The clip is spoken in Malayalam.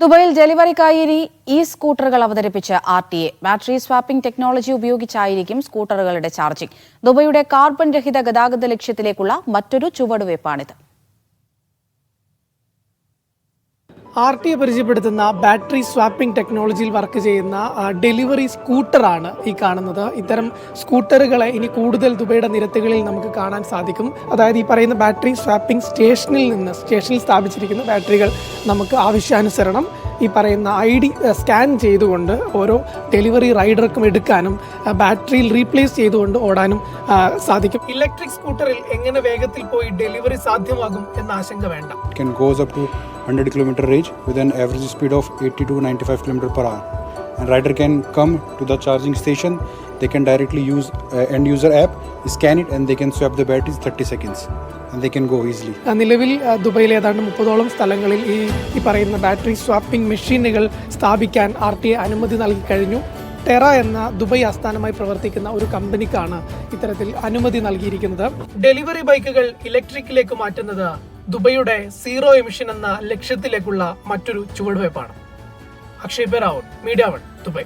ദുബായിൽ ഡെലിവറിക്കായി ഈ സ്കൂട്ടറുകൾ അവതരിപ്പിച്ച് R T A. Battery swapping technology ഉപയോഗിച്ചായിരിക്കും സ്കൂട്ടറുകളുടെ ചാർജിംഗ്. ദുബൈയുടെ കാർബൺ രഹിത ഗതാഗത ലക്ഷ്യത്തിലേക്കുള്ള മറ്റൊരു ചുവടുവയ്പ്പാണിത് ആർ ടി പരിചയപ്പെടുത്തുന്ന ബാറ്ററി സ്വാപ്പിംഗ് ടെക്നോളജിയിൽ വർക്ക് ചെയ്യുന്ന ഡെലിവറി സ്കൂട്ടറാണ് ഈ കാണുന്നത്. ഇത്തരം സ്കൂട്ടറുകളെ ഇനി കൂടുതൽ ദുബൈയുടെ നിരത്തുകളിൽ നമുക്ക് കാണാൻ സാധിക്കും. അതായത് ഈ പറയുന്ന ബാറ്ററി സ്വാപ്പിംഗ് സ്റ്റേഷനിൽ നിന്ന് സ്റ്റേഷനിൽ സ്ഥാപിച്ചിരിക്കുന്ന ബാറ്ററികൾ നമുക്ക് ആവശ്യാനുസരണം ഈ പറയുന്ന ഐ ഡി സ്കാൻ ചെയ്തുകൊണ്ട് ഓരോ ഡെലിവറി റൈഡർക്കും എടുക്കാനും ബാറ്ററിയിൽ റീപ്ലേസ് ചെയ്തുകൊണ്ട് ഓടാനും സാധിക്കും. ഇലക്ട്രിക് സ്കൂട്ടറിൽ എങ്ങനെ വേഗത്തിൽ പോയി ഡെലിവറി സാധ്യമാകും എന്ന ആശങ്ക വേണ്ട. Can goes up to 100 kilometer range with an average speed of 80 to 95 kilometer per hour. And rider can come to the charging station they can directly use uh, end user app scan it and they can swap the batteries 30 seconds. And they can go easily. നിലവിൽ ദുബൈയിൽ ഏതാണ്ട് മുപ്പതോളം സ്ഥലങ്ങളിൽ ഈ ഈ പറയുന്ന ബാറ്ററി സ്വാപ്പിംഗ് മെഷീനുകൾ സ്ഥാപിക്കാൻ ആർ ടി ഐ അനുമതി നൽകി കഴിഞ്ഞു. ടെറ എന്ന ദുബൈ ആസ്ഥാനമായി പ്രവർത്തിക്കുന്ന ഒരു കമ്പനിക്കാണ് ഇത്തരത്തിൽ അനുമതി നൽകിയിരിക്കുന്നത്. ഡെലിവറി ബൈക്കുകൾ ഇലക്ട്രിക്കിലേക്ക് മാറ്റുന്നത് ദുബൈയുടെ സീറോ എമിഷൻ എന്ന ലക്ഷ്യത്തിലേക്കുള്ള മറ്റൊരു ചുവടുവയ്പ്പാണ്. Akshay Peravoor Media One Dubai.